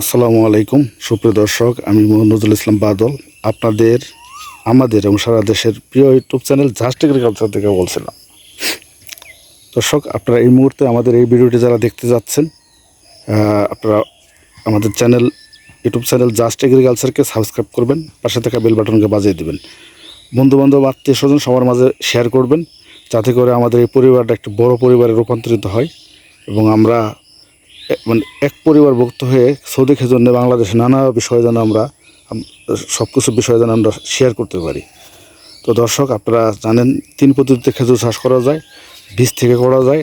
আসসালামু আলাইকুম, সুপ্রিয় দর্শক, আমি মোহাম্মদুল ইসলাম বাদল। আপনাদের, আমাদের এবং সারা দেশের প্রিয় ইউটিউব চ্যানেল জাস্ট এগ্রিকালচার থেকে বলছিলাম। দর্শক, আপনারা এই মুহূর্তে আমাদের এই ভিডিওটি যারা দেখতে যাচ্ছেন আপনারা আমাদের চ্যানেল, ইউটিউব চ্যানেল জাস্ট এগ্রিকালচারকে সাবস্ক্রাইব করবেন, পাশে থাকা বেল বাটনকে বাজিয়ে দেবেন। বন্ধুবান্ধব, আত্মীয় স্বজন সবার মাঝে শেয়ার করবেন, যাতে করে আমাদের এই পরিবারটা একটি বড় পরিবারে রূপান্তরিত হয় এবং আমরা মানে এক পরিবারভুক্ত হয়ে সৌদি খেজুর নিয়ে বাংলাদেশে নানা বিষয় যেন আমরা সব কিছু বিষয় যেন আমরা শেয়ার করতে পারি। তো দর্শক, আপনারা জানেন তিন পদ্ধতিতে খেজুর চাষ করা যায়, বীজ থেকে করা যায়,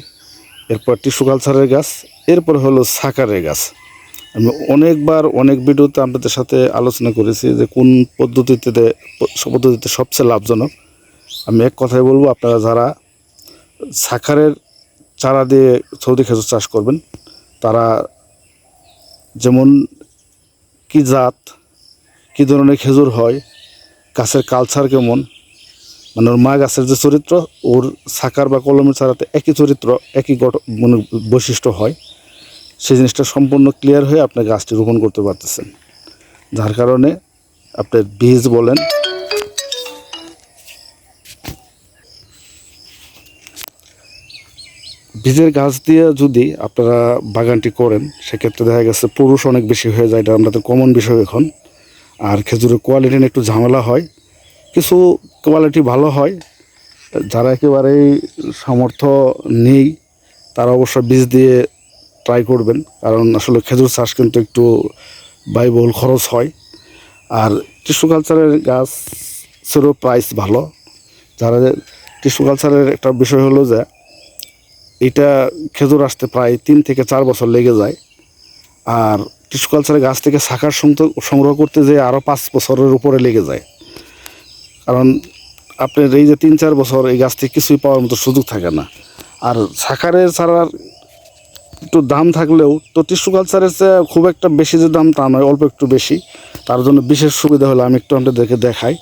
এরপর টিস্যু কালচারের গাছ, এরপর হলো সাকারের গাছ। আমি অনেকবার অনেক ভিডিওতে আপনাদের সাথে আলোচনা করেছি যে কোন পদ্ধতিতে পদ্ধতিতে সবচেয়ে লাভজনক। আমি এক কথাই বলব, আপনারা যারা সাকারের চারা দিয়ে সৌদি খেজুর চাষ করবেন তারা যেমন কি জাত, কি ধরনের খেজুর হয়, গাছের কালচার কেমন মানে ওর মা গাছের যে চরিত্র, ওর সাকার বা কলমের ছাড়াতে একই চরিত্র, একই গঠ মানে বৈশিষ্ট্য হয়, সেই জিনিসটা সম্পূর্ণ ক্লিয়ার হয়ে আপনি গাছটি রোপণ করতে পারতেছেন। যার কারণে আপনার বীজ বলেন বীজের গাছ দিয়ে যদি আপনারা বাগানটি করেন, সেক্ষেত্রে দেখা গেছে পুরুষ অনেক বেশি হয়ে যায়, এটা আমাদের কমন বিষয় এখন। আর খেজুরের কোয়ালিটি নিয়ে একটু ঝামেলা হয়। কিছু কোয়ালিটি ভালো হয়। যারা একেবারেই সামর্থ্য নেই, তারা অবশ্য বীজ দিয়ে ট্রাই করবেন। কারণ আসলে খেজুর চাষ কিন্তু একটু ব্যয়বহুল খরচ হয়। আর টিস্যু কালচারের গাছেরও প্রাইস ভালো। যারা টিস্যু কালচারের একটা বিষয় হলো যে এটা খেজুর আসতে প্রায় তিন থেকে চার বছর লেগে যায়। আর টিস্যু কালচারের গাছ থেকে শাখার সংগ্রহ- করতে যে আরও পাঁচ বছরের উপরে লেগে যায়। কারণ আপনার এই যে তিন চার বছর এই গাছ থেকে কিছুই পাওয়ার মতো সুযোগ থাকে না। আর শাখারের ছাড়ার একটু দাম থাকলেও তো টিস্যু কালচারের চেয়ে খুব একটা বেশি যে দাম তা নয়, অল্প একটু বেশি। তার জন্য বিশেষ সুবিধা হলো আমি একটু আপনাদেরকে দেখাই।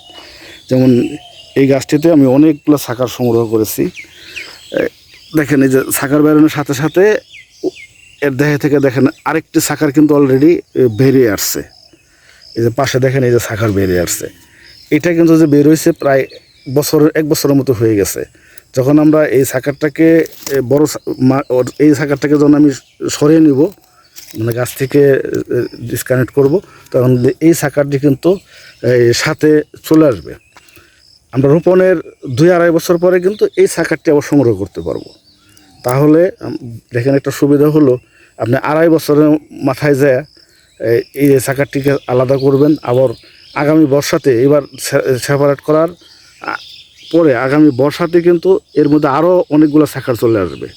যেমন এই গাছটিতে আমি অনেকগুলো শাখার সংগ্রহ করেছি। দেখেন এই যে সাকার বেরোনোর সাথে সাথে এর দেহে থেকে দেখেন আরেকটি শাখার কিন্তু অলরেডি বেরিয়ে আসছে। এই যে পাশে দেখেন এই যে শাখার বেরিয়ে আসছে। এটা কিন্তু যে বের হয়েছে প্রায় বছরের, এক বছরের মতো হয়ে গেছে। যখন আমরা এই সাকারটাকে বড় এই শাখারটাকে যখন আমি সরিয়ে নিব মানে গাছ থেকে ডিসকানেক্ট করব, তখন এই সাকারটি কিন্তু সাথে চলে আসবে। আমরা রোপণের দুই আড়াই বছর পরে কিন্তু এই সাকারটি আবার সংগ্রহ করতে পারব। তাহলে দেখেন একটা সুবিধা হলো, আপনি আড়াই বছরের মাথায় যায় এই- শাখারটিকে আলাদা করবেন, আবার আগামী বর্ষাতে এবার সেপারেট করার পরে আগামী বর্ষাতে কিন্তু এর মধ্যে আরও অনেকগুলো শাখার চলে আসবে।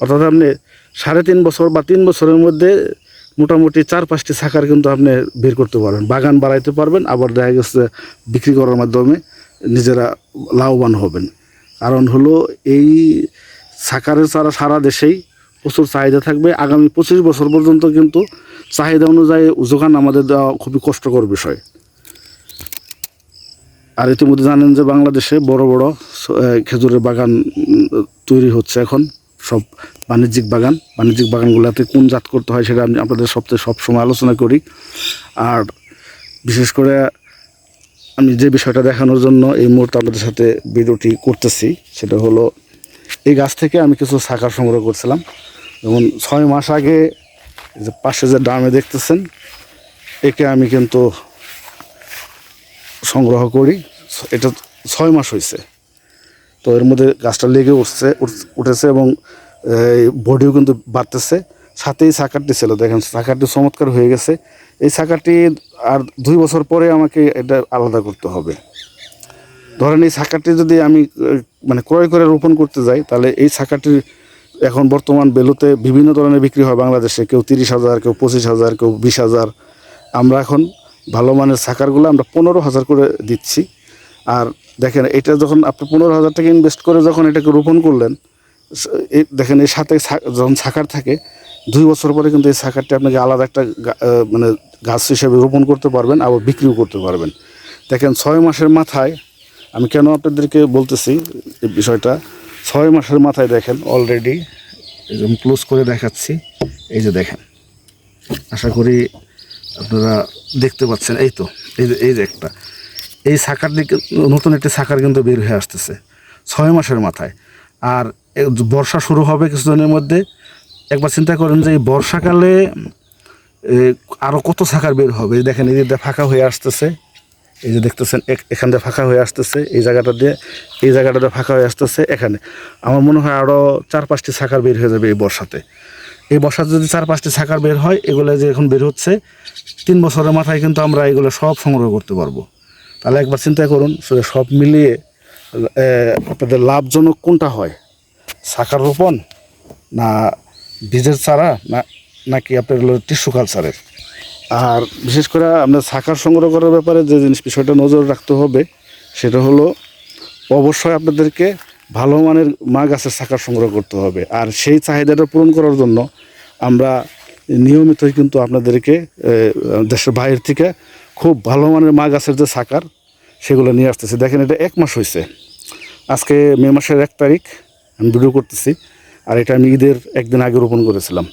অর্থাৎ আপনি সাড়ে তিন বছর বা তিন বছরের মধ্যে মোটামুটি চার পাঁচটি শাখার কিন্তু আপনি বের করতে পারবেন, বাগান বাড়াইতে পারবেন, আবার দেখা গেছে বিক্রি করার মাধ্যমে নিজেরা লাভবান হবেন। কারণ হলো এই শাখারের চারা সারা দেশেই প্রচুর চাহিদা থাকবে। আগামী পঁচিশ বছর পর্যন্ত কিন্তু চাহিদা অনুযায়ী যোগান আমাদের দেওয়া খুবই কষ্টকর বিষয়। আর ইতিমধ্যে জানেন যে বাংলাদেশে বড় বড় খেজুরের বাগান তৈরি হচ্ছে এখন। সব বাণিজ্যিক বাগান, বাণিজ্যিক বাগানগুলোতে কোন জাত করতে হয় সেটা আমি আপনাদের সবচেয়ে সবসময় আলোচনা করি। আর বিশেষ করে আমি যে বিষয়টা দেখানোর জন্য এই মুহূর্তে আপনাদের সাথে ভিডিওটি করতেছি, সেটা হলো এই গাছ থেকে আমি কিছু শাখা সংগ্রহ করছিলাম। যেমন ছয় মাস আগে যে পাশে যে ডামে দেখতেছেন, একে আমি কিন্তু সংগ্রহ করি। এটা ছয় মাস হয়েছে তো এর মধ্যে গাছটা লেগে উঠছে উঠেছে এবং বডিও কিন্তু বাড়তেছে। সাথেই সাকারটি ছিল। দেখেন সাকারটি চমৎকার হয়ে গেছে। এই সাকারটি আর দুই বছর পরে আমাকে এটা আলাদা করতে হবে। ধরেন এই সাকারটি যদি আমি মানে ক্রয় করে রোপণ করতে যাই, তাহলে এই সাকারটির এখন বর্তমান বেলুতে বিভিন্ন ধরনের বিক্রি হয় বাংলাদেশে। কেউ তিরিশ হাজার, কেউ পঁচিশ হাজার, কেউ বিশ হাজার। আমরা এখন ভালো মানের সাকারগুলো আমরা পনেরো হাজার করে দিচ্ছি। আর দেখেন, এটা যখন আপনি পনেরো হাজার টাকা ইনভেস্ট করে যখন এটাকে রোপণ করলেন এই দেখেন এর সাথে যখন সাকার থাকে, দুই বছর পরে কিন্তু এই সাকারটি আপনাকে আলাদা একটা মানে গাছ হিসেবে রোপণ করতে পারবেন, আবার বিক্রিও করতে পারবেন। দেখেন, ছয় মাসের মাথায় আমি কেন আপনাদেরকে বলতেছি এই বিষয়টা? ছয় মাসের মাথায় দেখেন অলরেডি ক্লোজ করে দেখাচ্ছি। এই যে দেখেন আশা করি আপনারা দেখতে পাচ্ছেন। এই তো এই যে এই যে একটা। এই সাকার দিকে নতুন একটি সাকার কিন্তু বের হয়ে আসতেছে ছয় মাসের মাথায়। আর বর্ষা শুরু হবে কিছুদিনের মধ্যে। একবার চিন্তা করেন যে এই বর্ষাকালে এ, আরও কত সাকার বের হবে? দেখেন এই ফাঁকা হয়ে আসতেছে। এই যে দেখতেছেন এখান দিয়ে ফাঁকা হয়ে আসতেছে, এই জায়গাটা দিয়ে, এই জায়গাটা দিয়ে ফাঁকা হয়ে আসতেছে, এখানে। আমার মনে হয় আরও চার পাঁচটি সাকার বের হয়ে যাবে এই বর্ষাতে। এই বর্ষাতে যদি চার পাঁচটি সাকার বের হয়, এগুলো যে এখন বের হচ্ছে, তিন বছরের মাথায় কিন্তু আমরা এগুলো সব সংগ্রহ করতে পারব। তাহলে একবার চিন্তা করুন সব মিলিয়ে আপনাদের লাভজনক কোনটা হয়? সাকার রোপণ না বীজের চারা, না নাকি আপনার হলো টিস্যু কালচারের আর বিশেষ করে আপনার সাকার সংগ্রহ করার ব্যাপারে যে জিনিস বিষয়টা নজর রাখতে হবে, সেটা হলো অবশ্যই আপনাদেরকে ভালো মানের মা গাছের সাকার সংগ্রহ করতে হবে। আর সেই চাহিদাটা পূরণ করার জন্য আমরা নিয়মিতই কিন্তু আপনাদেরকে দেশের বাইরে থেকে খুব ভালো মানের মা গাছের যে সাকার সেগুলো নিয়ে আসতেছে। দেখেন এটা এক মাস হয়েছে আজকে মে মাসের এক তারিখ আমি ভিডিও করতেছি, আর এটা আমি ঈদের একদিন আগে রোপণ করেছিলাম।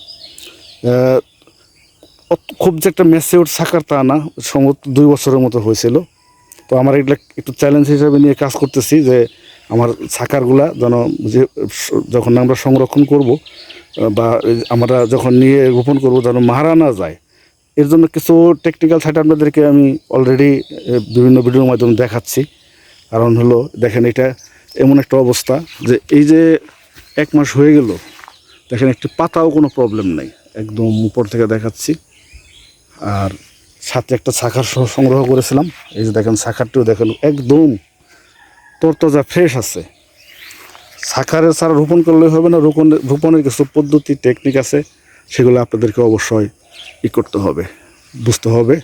খুব যে একটা ম্যাসিউর সাকার তা না, সম্ভবত দুই বছরের মতো হয়েছিল। তো আমার এগুলো একটু চ্যালেঞ্জ হিসাবে নিয়ে কাজ করতেছি যে আমার সাকারগুলা যেন যে যখন আমরা সংরক্ষণ করব বা আমরা যখন নিয়ে রোপণ করব যেন মারা না যায়। এর জন্য কিছু টেকনিক্যাল সাইড আপনাদেরকে আমি অলরেডি বিভিন্ন ভিডিওর মাধ্যমে দেখাচ্ছি। কারণ হলো, দেখেন এটা এমন একটা অবস্থা যে এই যে এক মাস হয়ে গেল, দেখেন একটি পাতাও কোনো প্রবলেম নেই। একদম উপর থেকে দেখাচ্ছি। আর সাথে একটা শাখার সংগ্রহ করেছিলাম। এই যে দেখেন, শাখারটিও দেখেন, একদম তরতাজা ফ্রেশ আছে। শাখারের ছাড়া রোপণ করলে হবে না, রোপণ, রোপণের কিছু পদ্ধতি টেকনিক আছে, সেগুলো আপনাদেরকে অবশ্যই ই করতে হবে, বুঝতে হবে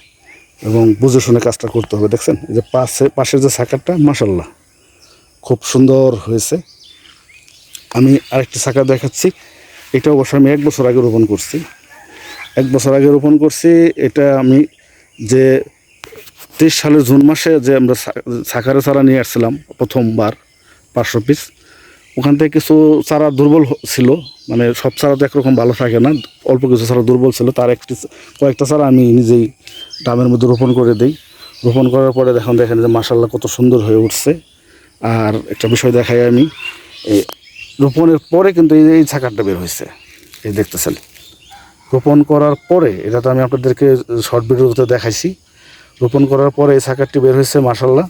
এবং বুঝে শুনে কাজটা করতে হবে। দেখছেন, এই যে পাশে, পাশের যে শাখারটা মাসাল্লাহ খুব সুন্দর হয়েছে। আমি আরেকটি শাখা দেখাচ্ছি। এটা অবশ্য আমি এক বছর আগে রোপণ করছি। এক বছর আগে রোপণ করছি, এটা আমি যে তেইশ সালের জুন মাসে যে আমরা সাকারে চারা নিয়ে আসছিলাম প্রথমবার, পাঁচশো পিস ওখান থেকে কিছু চারা দুর্বল ছিল। মানে সব চারা তো একরকম ভালো থাকে না, অল্প কিছু চারা দুর্বল ছিল, তার একটি কয়েকটা চারা আমি নিজেই ডামের মধ্যে রোপণ করে দিই। রোপণ করার পরে দেখুন, দেখেন যে মাসাল্লাহ কত সুন্দর হয়ে উঠছে। আর একটা বিষয় দেখাই আমি রোপণের পরে কিন্তু এই এই ছাকারটা বের হয়েছে। এই দেখতেছেন। রোপণ করার পরে, এটা তো আমি আপনাদেরকে শর্ট ভিডিওতে দেখাইছি। রোপণ করার পরে এই সাকারটি বের হয়েছে মাসাল্লাহ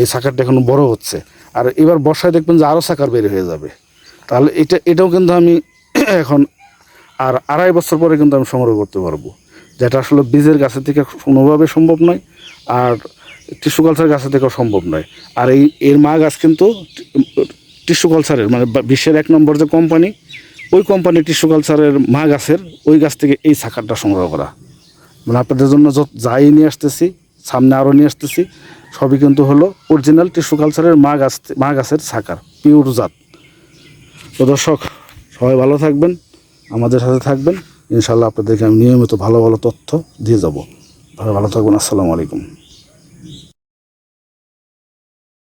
এই সাকারটা এখন বড় হচ্ছে। আর এবার বর্ষায় দেখবেন যে আরও ছাকার বের হয়ে যাবে। তাহলে এটা এটাও কিন্তু আমি এখন আর আড়াই বছর পরে কিন্তু আমি সংগ্রহ করতে পারব। যেটা আসলে বীজের গাছের থেকে কোনোভাবে সম্ভব নয়, আর টিস্যু কালচার গাছের থেকেও সম্ভব নয়। আর এই এর মা গাছ কিন্তু টিস্যু কালচারের মানে বিশ্বের এক নম্বর যে কোম্পানি, ওই কোম্পানি টিস্যু কালচারের মা গাছের ওই গাছ থেকে এই সাকারটা সংগ্রহ করা। মানে আপনাদের জন্য যত যাই নিয়ে আসতেছি, সামনে আরও নিয়ে আসতেছি, সবই কিন্তু হলো অরিজিনাল টিস্যু কালচারের মা গাছ, মা গাছের সাকার পিওর জাত। তো দর্শক, সবাই ভালো থাকবেন, আমাদের সাথে থাকবেন ইনশাল্লাহ আপনাদেরকে আমি নিয়মিত ভালো ভালো তথ্য দিয়ে যাব। ভালো ভালো থাকবেন, আসসালামু আলাইকুম।